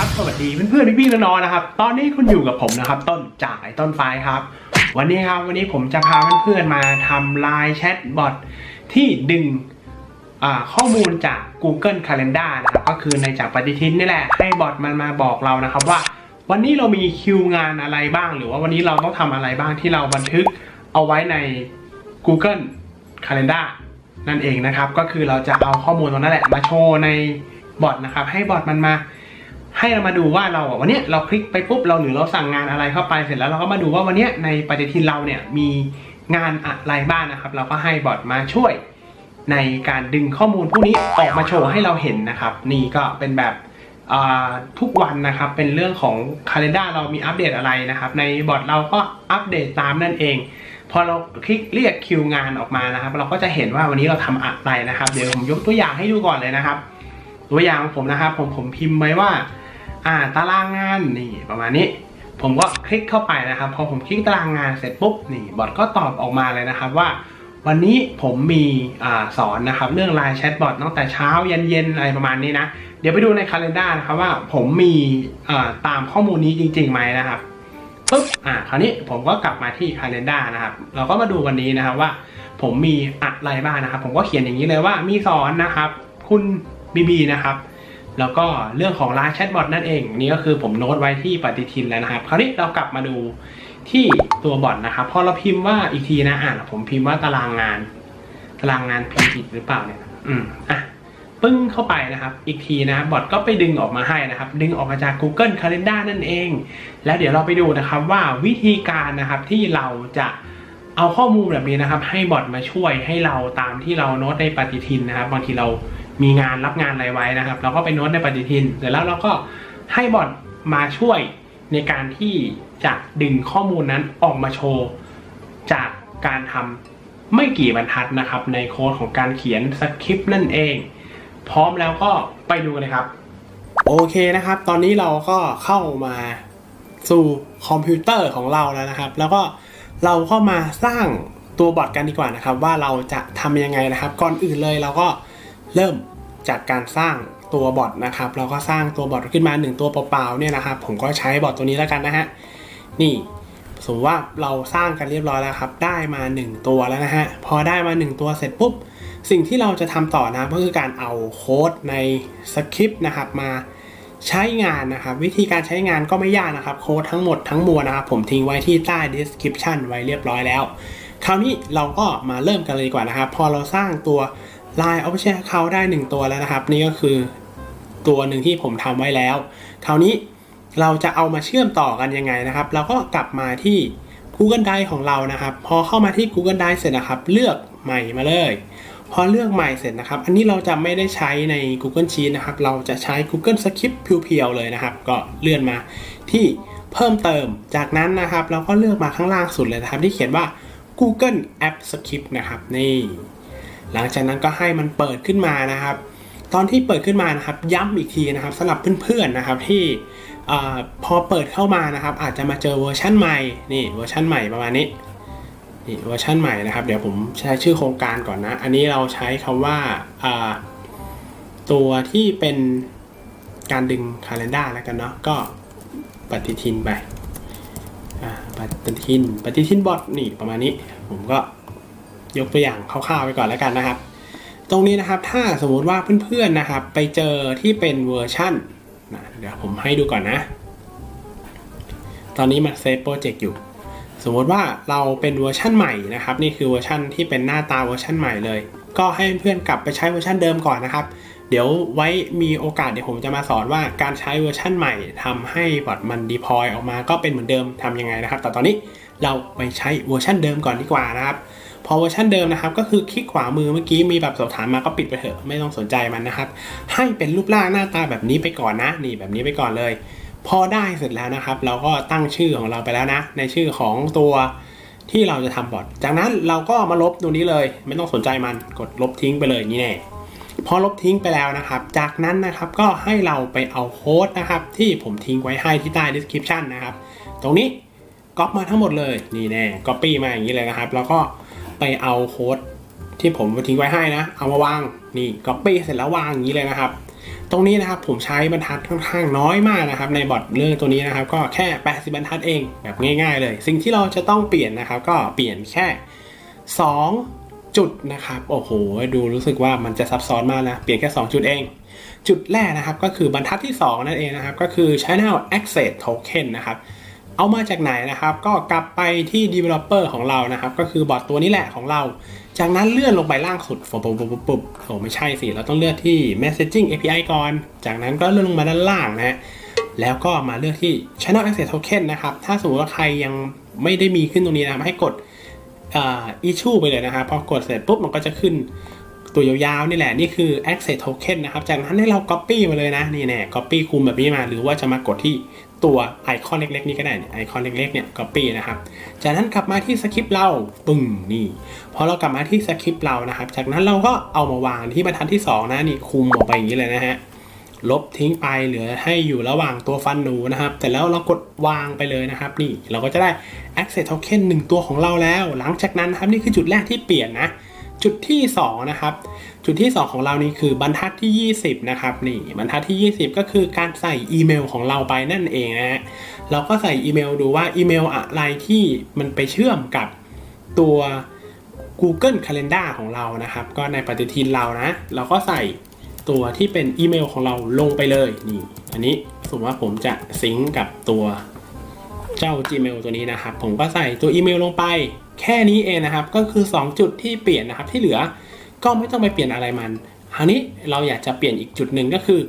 ครับ สวัสดีเพื่อนๆพี่ๆน้องๆนะครับ ตอนนี้คุณอยู่กับผมนะครับ ต้นจากไอ้ต้นไฟครับ วันนี้ครับวันนี้ผมจะพาเพื่อนๆมาทำไลน์แชทบอทที่ดึงข้อมูลจาก Google Calendar นะครับ ก็คือในจากปฏิทินนี่แหละ ให้บอทมันมาบอกเรานะครับว่า วันนี้เรามีคิวงานอะไรบ้าง หรือว่าวันนี้เราต้องทำอะไรบ้างที่เราบันทึกเอาไว้ใน Google Calendar นั่นเองนะครับ ก็คือเราจะเอาข้อมูลตรงนั้นแหละมาโชว์ในบอทนะครับ ให้บอทมันมา ให้เรามาดูว่าเราวันนี้เราคลิกไปปุ๊บเราหรือเราสั่งงานอะไรเข้าไปเสร็จแล้วเราก็มาดูว่าวันนี้ในปฏิทินเราเนี่ยมีงานอะไรบ้างนะครับ เราก็ให้บอทมาช่วยในการดึงข้อมูลพวกนี้ออกมาโชว์ให้เราเห็นนะครับ นี่ก็เป็นแบบอ่าทุกวันนะครับเป็นเรื่องของคาล endar เรามีอัปเดตอะไรนะครับ ในบอทเราก็อัปเดตตามนั่นเอง พอเราคลิกเรียกคิวงานออกมานะครับ เราก็จะเห็นว่าวันนี้เราทำอะไรนะครับ เดี๋ยวผมยกตัวอย่างให้ดูก่อนเลยนะครับ ตัวอย่างของผมนะครับ ผมผมพิมพ์ไว้ว่า อ่าตารางงานนี่ประมาณนี้ ผมก็คลิกเข้าไปนะครับพอผมคลิกตารางงานเสร็จปุ๊บนี่บอทก็ตอบออกมาเลยนะครับว่า วันนี้ผมมีอ่าสอนนะครับเรื่องไลน์แชทบอทตั้งแต่เช้าเย็นเย็นอะไรประมาณนี้นะเดี๋ยวไปดูในคาล endar นะครับว่าผมมีอ่าตามข้อมูลนี้จริงๆไหมนะครับปุ๊บอ่าคราวนี้ผมก็กลับมาที่คาล endar นะครับ เราก็มาดูวันนี้นะครับว่า ผมมีอะไรบ้างนะครับ ผมก็เขียนอย่างนี้เลยว่ามีสอนนะครับ คุณบีบีนะครับ แล้วก็เรื่องของไลน์แชทบอทนั่นเอง นี่ก็คือผมโน้ตไว้ที่ปฏิทินแล้วนะครับ คราวนี้เรากลับมาดูที่ตัวบอทนะครับพอเราพิมพ์ว่าอีกทีนะอ่านผมพิมพ์ว่าตารางงาน ตารางงานพิมพ์ผิดหรือเปล่าเนี่ย อืมอะปึ้งเข้าไปนะครับ อีกทีนะบอทก็ไปดึงออกมาให้นะครับ ดึงออกมาจาก Google Calendar นั่นเอง แล้วเดี๋ยวเราไปดูนะครับว่าวิธีการนะครับที่เราจะเอาข้อมูลแบบนี้นะครับ ให้บอทมาช่วยให้เราตามที่เราโน้ตในปฏิทินนะครับบางทีเรา มีงานรับงานอะไรไว้นะครับ เราก็ไปโน้ตในปฏิทิน เสร็จแล้วเราก็ให้บอทมาช่วยในการที่จะดึงข้อมูลนั้นออกมาโชว์จากการทำไม่กี่บรรทัดนะครับ ในโค้ดของการเขียนสคริปต์นั่นเอง พร้อมแล้วก็ไปดูเลยครับ โอเคนะครับ ตอนนี้เราก็เข้ามาสู่คอมพิวเตอร์ของเราแล้วนะครับ แล้วก็เราเข้ามาสร้างตัวบอทกันดีกว่านะครับ ว่าเราจะทำยังไงนะครับ ก่อนอื่นเลยเราก็ เริ่มจากการสร้างตัวบอทนะครับเราก็สร้างตัวบอทขึ้นมาหนึ่งตัวเปล่าๆเนี่ยนะครับ ผมก็ใช้บอทตัวนี้แล้วกันนะฮะนี่สมมติว่าเราสร้างกันเรียบร้อยแล้วครับ ได้มา 1 ตัวแล้วนะฮะพอได้มา 1 ตัวเสร็จปุ๊บ สิ่งที่เราจะทำต่อนะก็คือการเอาโค้ดในสคริปต์นะครับมาใช้งานนะครับ วิธีการใช้งานก็ไม่ยากนะครับ โค้ดทั้งหมดทั้งมวลนะครับ ผมทิ้งไว้ที่ใต้ description ไว้เรียบร้อยแล้ว คราวนี้เราก็มาเริ่มกันเลยดีกว่านะครับ พอเราสร้างตัว Line Official Account ได้ 1 ตัวแล้วนะครับ นี่ก็คือตัวหนึ่งที่ผมทำไว้แล้ว คราวนี้เราจะเอามาเชื่อมต่อกันยังไงนะครับ เราก็กลับมาที่ Google Drive ของเรานะครับ พอเข้ามาที่ Google Drive เสร็จนะครับ เลือกใหม่มาเลย พอเลือกใหม่เสร็จนะครับ อันนี้เราจะไม่ได้ใช้ใน Google Sheet นะครับ เราจะใช้ Google Script เพียวๆเลยนะครับ ก็เลื่อนมาที่เพิ่มเติม จากนั้นนะครับ เราก็เลือกมาข้างล่างสุดเลยนะครับ ที่เขียนว่า Google App Script นะครับ นี่ หลังจากนั้นก็ให้มันเปิดขึ้นมานะครับ ตอนที่เปิดขึ้นมานะครับ ย้ำอีกทีนะครับสำหรับเพื่อนๆนะครับที่พอเปิดเข้ามานะครับ อาจจะมาเจอเวอร์ชันใหม่นี่เวอร์ชันใหม่ประมาณนี้นี่เวอร์ชันใหม่นะครับ เดี๋ยวผมใช้ชื่อโครงการก่อนนะ อันนี้เราใช้คำว่าอ่าตัวที่เป็นการดึงคาล endar แล้วกันเนาะก็ปฏิทินไปปฏิทิน ปฏิทินบอทนี่ประมาณนี้ ผมก็ ยกตัวอย่างคร่าวๆไปก่อนแล้วกันนะครับ ตรงนี้นะครับถ้าสมมติว่าเพื่อนๆนะครับ ไปเจอที่เป็นเวอร์ชันนะเดี๋ยวผมให้ดูก่อนนะ ตอนนี้มันเซฟโปรเจกต์อยู่ สมมติว่าเราเป็นเวอร์ชันใหม่นะครับ นี่คือเวอร์ชันที่เป็นหน้าตาเวอร์ชันใหม่เลย ก็ให้เพื่อนๆกลับไปใช้เวอร์ชันเดิมก่อนนะครับเดี๋ยวไว้มีโอกาสเดี๋ยวผมจะมาสอนว่าการใช้เวอร์ชั่นใหม่ทำให้บอทมันดีพอยออกมาก็เป็นเหมือนเดิมทำยังไงนะครับ แต่ตอนนี้เราไปใช้เวอร์ชันเดิมก่อนดีกว่านะครับ พอเวอร์ชันเดิมนะครับก็คือคลิกขวามือเมื่อกี้มีแบบสอบถามมาก็ปิดไปเถอะไม่ต้องสนใจมันนะครับให้เป็นรูปร่างหน้าตาแบบนี้ไปก่อนนะนี่แบบนี้ไปก่อนเลย พอได้เสร็จแล้วนะครับ เราก็ตั้งชื่อของเราไปแล้วนะ ในชื่อของตัวที่เราจะทำบอทจากนั้นเราก็มาลบตรงนี้เลย ไม่ต้องสนใจมันกดลบทิ้งไปเลยอย่างนี่แน่พอลบทิ้งไปแล้วนะครับ จากนั้นนะครับก็ให้เราไปเอาโค้ดนะครับ ที่ผมทิ้งไว้ให้ที่ใต้ description นะครับ ตรงนี้ก๊อปมาทั้งหมดเลยนี่แน่ก๊อปปี้มาอย่างนี้เลยนะครับ แล้วก็ ไปเอาโค้ดที่ผมทิ้งไว้ให้นะ เอามาวาง นี่ก๊อปปี้เสร็จแล้ววางอย่างนี้เลยนะครับ ตรงนี้นะครับผมใช้บรรทัดค่อนข้างน้อยมากนะครับ ในบอทเรื่องตัวนี้นะครับ ก็แค่ 80 บรรทัดเองแบบง่าย ๆ เลย สิ่งที่เราจะต้องเปลี่ยนนะครับ ก็เปลี่ยนแค่ 2 จุดนะครับ โอ้โห ดูรู้สึกว่ามันจะซับซ้อนมากนะ เปลี่ยนแค่ 2 จุดเอง จุดแรกนะครับก็คือบรรทัดที่ 2 นั่นเองนะครับ ก็คือ Channel Access Token นะครับ เอามาจากไหนนะครับ ก็กลับไปที่ developer ของเรานะครับ ก็คือบอทตัวนี้แหละของเรา จากนั้นเลื่อนลงไปล่างสุดปุ๊บปุ๊บปุ๊บปุ๊บปุ๊บโอ้ไม่ใช่สิ เราต้องเลือกที่ messaging API ก่อน จากนั้นก็เลื่อนลงมาด้านล่างนะฮะ แล้วก็มาเลือกที่ channel access token นะครับ ถ้าสมมติว่าใครยังไม่ได้มีขึ้นตรงนี้นะครับ ให้กดอ่า issue ไปเลยนะครับ พอกดเสร็จปุ๊บมันก็จะขึ้น ตัวยาวๆนี่แหละนี่คือ access token นะครับ จากนั้นให้เรา copy มาเลยนะนี่แน่ copy คุมแบบนี้มา หรือว่าจะมากดที่ตัวไอคอนเล็กๆ นี้ก็ได้ไอคอนเล็กๆเนี่ย copy นะครับ จากนั้นกลับมาที่สคริปต์เราปึ้งนี่พอเรากลับมาที่สคริปต์เรานะครับ จากนั้นเราก็เอามาวางที่บรรทัดที่สองนะนี่คุมออกไปอย่างนี้เลยนะฮะลบทิ้งไปเหลือให้อยู่ระหว่างตัวฟันหนูนะครับ แต่แล้วเรากดวางไปเลยนะครับ นี่เราก็จะได้ access token 1 ตัวของเราแล้ว หลังจากนั้นนะครับนี่คือจุดแรกที่เปลี่ยนนะ จุดที่ 2 นะครับ จุดที่ 2 ของเรานี่คือบรรทัดที่ 20 นะครับนี่บรรทัดที่ 20 ก็คือการใส่อีเมลของเราไปนั่นเองนะฮะเราก็ใส่อีเมลดูว่าอีเมลอะไรที่มันไปเชื่อมกับตัว Google Calendar ของเรานะครับ ก็ในปฏิทินเรานะ เราก็ใส่ตัวที่เป็นอีเมลของเราลงไปเลยนี่อันนี้สมมติว่าผมจะซิงก์กับตัวเจ้า Gmail ตัวนี้นะครับ ผมก็ใส่ตัวอีเมลลงไป แค่นี้เองนะครับ ก็คือ 2 จุดที่เปลี่ยนนะครับที่เหลือก็ไม่ต้องไปเปลี่ยนอะไรมันคราวนี้เราอยากจะเปลี่ยนอีกจุดหนึ่งก็คือ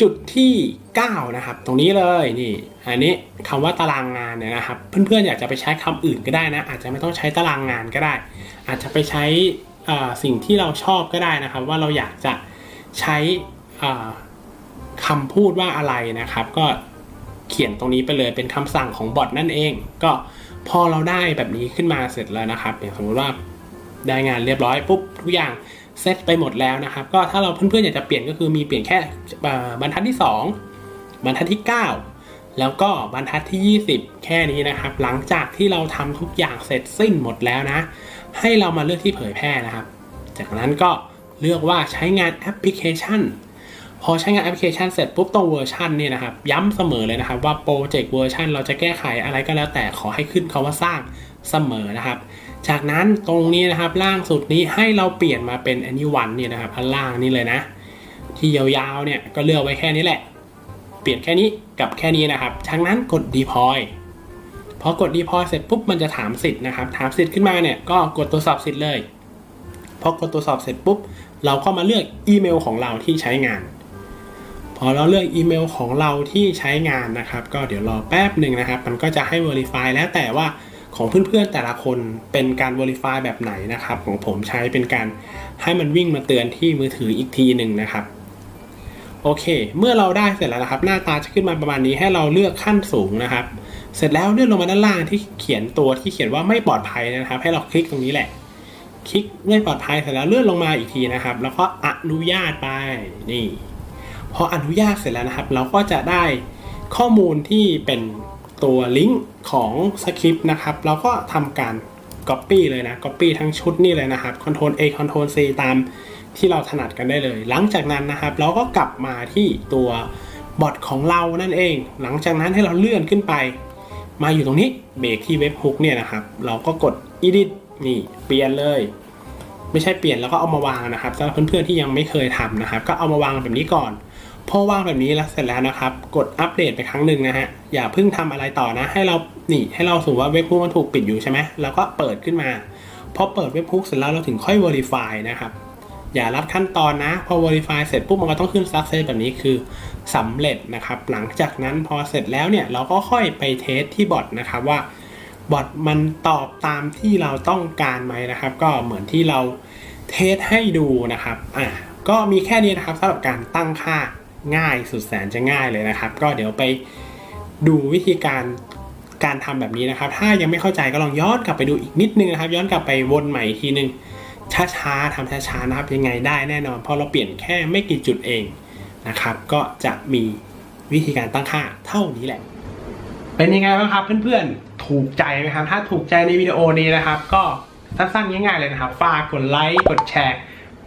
จุดที่ 9 นะครับ ตรงนี้เลยนี่อันนี้คำว่าตารางงานเนี่ยนะครับ เพื่อนๆอยากจะไปใช้คำอื่นก็ได้นะ อาจจะไม่ต้องใช้ตารางงานก็ได้ อาจจะไปใช้สิ่งที่เราชอบก็ได้นะครับ ว่าเราอยากจะใช้อ่าคำพูดว่าอะไรนะครับ ก็ เขียนตรงนี้ไปเลยเป็นคำสั่งของบอทนั่นเอง ก็พอเราได้แบบนี้ขึ้นมาเสร็จแล้วนะครับอย่างสมมติว่าได้งานเรียบร้อยปุ๊บทุกอย่างเซตไปหมดแล้วนะครับ ก็ถ้าเราเพื่อนๆอยากจะเปลี่ยนก็คือมีเปลี่ยนแค่บรรทัดที่ 2 บรรทัดที่ 9 แล้วก็บรรทัดที่ 20 แค่นี้นะครับ หลังจากที่เราทำทุกอย่างเสร็จสิ้นหมดแล้วนะ ให้เรามาเลือกที่เผยแพร่นะครับ จากนั้นก็เลือกว่าใช้งานแอปพลิเคชัน พอใช้งานแอปพลิเคชันเสร็จปุ๊บตรงเวอร์ชันเนี่ยนะครับ ย้ำเสมอเลยนะครับว่าโปรเจกต์เวอร์ชันเราจะแก้ไขอะไรก็แล้วแต่ขอให้ขึ้นคาว่าสร้างเสมอนะครับ จากนั้นตรงนี้นะครับล่างสุดนี้ให้เราเปลี่ยนมาเป็น anyone เนี่ยนะครับอันล่างนี่เลยนะ ที่ยาวๆเนี่ยก็เลือกไว้แค่นี้แหละ เปลี่ยนแค่นี้กับแค่นี้นะครับ จากนั้นกด deploy พอกด deploy เสร็จปุ๊บมันจะถามสิทธิ์นะครับ ถามสิทธิ์ขึ้นมาเนี่ยก็กดตรวจสอบสิทธิ์เลยพอกดตรวจสอบเสร็จปุ๊บ เราก็มาเลือกอีเมลของเราที่ใช้งาน พอเราเลือกอีเมลของเราที่ใช้งานนะครับ ก็เดี๋ยวรอแป๊บหนึ่งนะครับ มันก็จะให้ Verify แล้วแต่ว่าของเพื่อนๆแต่ละคนเป็นการ Verify แบบไหนนะครับ ของผมใช้เป็นการให้มันวิ่งมาเตือนที่มือถืออีกทีหนึ่งนะครับโอเค เมื่อเราได้เสร็จแล้วนะครับ หน้าตาจะขึ้นมาประมาณนี้ให้เราเลือกขั้นสูงนะครับ เสร็จแล้วเลื่อนลงมาด้านล่างที่เขียนตัวที่เขียนว่าไม่ปลอดภัยนะครับ ให้เราคลิกตรงนี้แหละ คลิกไม่ปลอดภัยเสร็จแล้วเลื่อนลงมาอีกทีนะครับ แล้วก็อนุญาตไปนี่ พออนุญาตเสร็จแล้วนะครับ เราก็จะได้ข้อมูลที่เป็นตัวลิงก์ของสคริปต์นะครับ เราก็ทำการ Copy เลยนะ Copy ทั้งชุดนี่เลยนะครับ Ctrl A Ctrl C ตามที่เราถนัดกันได้เลย หลังจากนั้นนะครับ เราก็กลับมาที่ตัวบอทของเรานั่นเอง หลังจากนั้นให้เราเลื่อนขึ้นไป มาอยู่ตรงนี้เบรกที่เว็บฮุกเนี่ยนะครับ เราก็กด edit นี่เปลี่ยนเลย ไม่ใช่เปลี่ยนแล้วก็เอามาวางนะครับสำหรับเพื่อนๆที่ยังไม่เคยทำนะครับ ก็เอามาวางแบบนี้ก่อน พอวางแบบนี้แล้วเสร็จแล้วนะครับ กดอัปเดตไปครั้งหนึ่งนะฮะ อย่าเพิ่งทำอะไรต่อนะ ให้เรานี่ให้เราสมมติว่าเว็บพุกมันถูกปิดอยู่ใช่ไหมเราก็เปิดขึ้นมา พอเปิดเว็บพุกเสร็จแล้วเราถึงค่อย verify นะครับ อย่ารัดขั้นตอนนะ พอ verify เสร็จปุ๊บมันก็ต้องขึ้น success แบบนี้คือสำเร็จนะครับ หลังจากนั้นพอเสร็จแล้วเนี่ยเราก็ค่อยไปเทสที่บอทนะครับว่าบอทมันตอบตามที่เราต้องการไหมนะครับ ก็เหมือนที่เราเทสให้ดูนะครับ อะ ก็มีแค่นี้นะครับสำหรับการตั้งค่า ง่ายสุดแสนจะง่ายเลยนะครับ ก็เดี๋ยวไปดูวิธีการการทำแบบนี้นะครับ ถ้ายังไม่เข้าใจก็ลองย้อนกลับไปดูอีกนิดนึงนะครับ ย้อนกลับไปวนใหม่อีกทีนึงช้าๆทำช้าๆนะครับยังไงได้แน่นอนเพราะเราเปลี่ยนแค่ไม่กี่จุดเองนะครับ ก็จะมีวิธีการตั้งค่าเท่านี้แหละ เป็นยังไงบ้างครับเพื่อนๆถูกใจไหมครับถ้าถูกใจในวิดีโอนี้นะครับ ก็สั้นๆง่ายๆเลยนะครับฝากกดไลค์กดแชร์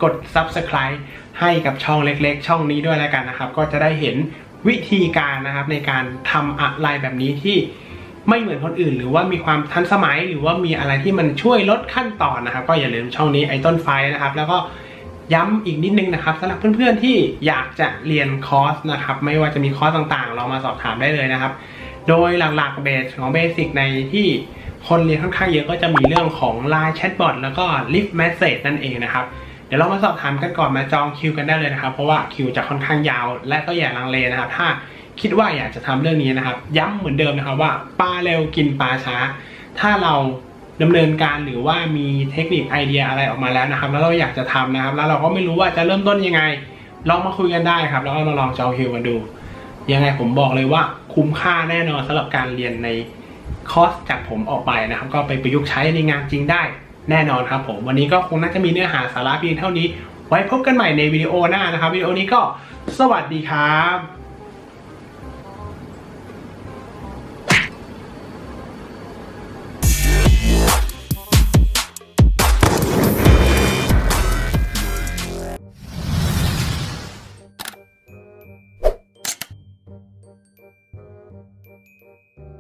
กด Subscribe ให้กับช่องเล็กๆ ช่องนี้ด้วยแล้วกันนะครับ ก็จะได้เห็นวิธีการนะครับในการทำอะไรแบบนี้ที่ไม่เหมือนคนอื่น หรือว่ามีความทันสมัย หรือว่ามีอะไรที่มันช่วยลดขั้นตอนนะครับ ก็อย่าลืมช่องนี้ไอต้นไฟนะครับ แล้วก็ย้ำอีกนิดนึงนะครับสำหรับเพื่อนๆที่อยากจะเรียนคอร์สนะครับ ไม่ว่าจะมีคอร์สต่างๆ เรามาสอบถามได้เลยนะครับ โดยหลักๆเบสของเบสิกในที่คนเรียนค่อนข้างเยอะก็จะมีเรื่องของ Line Chatbot แล้วก็ Lift Message นั่นเองนะครับ เดี๋ยวเรามาสอบถามกันก่อนมาจองคิวกันได้เลยนะครับ เพราะว่าคิวจะค่อนข้างยาว และก็อย่าลังเลนะครับ ถ้าคิดว่าอยากจะทำเรื่องนี้นะครับ ย้ำเหมือนเดิมนะครับว่าปลาเร็วกินปลาช้า ถ้าเราดำเนินการหรือว่ามีเทคนิคไอเดียอะไรออกมาแล้วนะครับ แล้วเราอยากจะทำนะครับ แล้วเราก็ไม่รู้ว่าจะเริ่มต้นยังไงลองมาคุยกันได้ครับ แล้วก็มาลองจองคิวกันดู ยังไงผมบอกเลยว่าคุ้มค่าแน่นอนสำหรับการเรียนในคอร์สจากผมออกไปนะครับ ก็ไปประยุกต์ใช้ในงานจริงได้ แน่นอนครับผมวันนี้ก็คงน่าจะมีเนื้อหาสาระเพียงเท่านี้ ไว้พบกันใหม่ในวิดีโอหน้านะครับวิดีโอนี้ก็สวัสดีครับ